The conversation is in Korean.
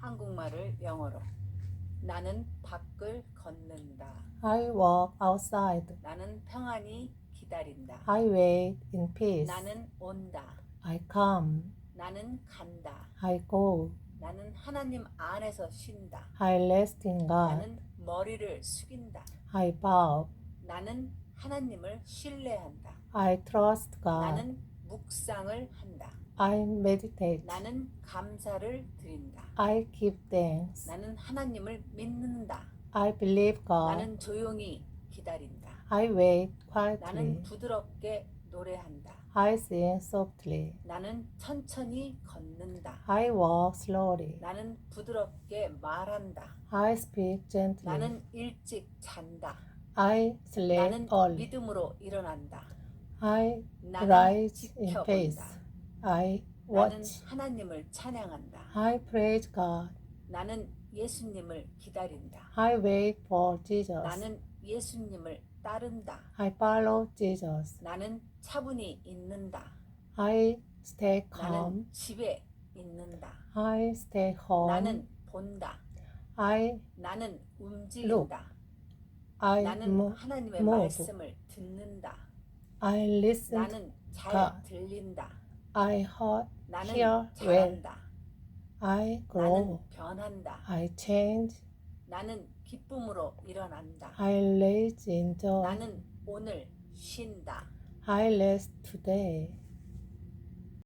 한국말을 영어로. 나는 밖을 걷는다. I walk outside. 나는 평안히 기다린다. I wait in peace. 나는 온다. I come. 나는 간다. I go. 나는 하나님 안에서 쉰다. I rest in God. 나는 머리를 숙인다. I bow. 나는 하나님을 신뢰한다. I trust God. 나는 묵상을 한다. I meditate. 나는 감사를 드린다. I give thanks. 나는 하나님을 믿는다. I believe God. 나는 조용히 기다린다. I wait 나는 quietly. 부드럽게 노래한다. I sing softly. 나는 천천히 걷는다. I walk slowly. 나는 부드럽게 말한다. I speak gently. 나는 일찍 잔다. I sleep 나는 early. 믿음으로 일어난다. I 나는 rise in faith. I 나는 watch. 하나님을 찬양한다. I praise God. 나는 예수님을 기다린다. I wait for Jesus. 나는 예수님을 따른다. I follow Jesus. 나는 차분히 있는다. I stay 나는 calm. 집에 있는다. I stay home. 나는 본다. I 나는 움직인다. I 나는 move. 하나님의 move. 말씀을 듣는다. I listen. 나는 잘 God. 들린다. I hear, 나는 well. 잘한다. I grow. 나는 변한다. I change. 나는 기쁨으로 일어난다. I raise in joy. 나는 오늘 쉰다. I rest today.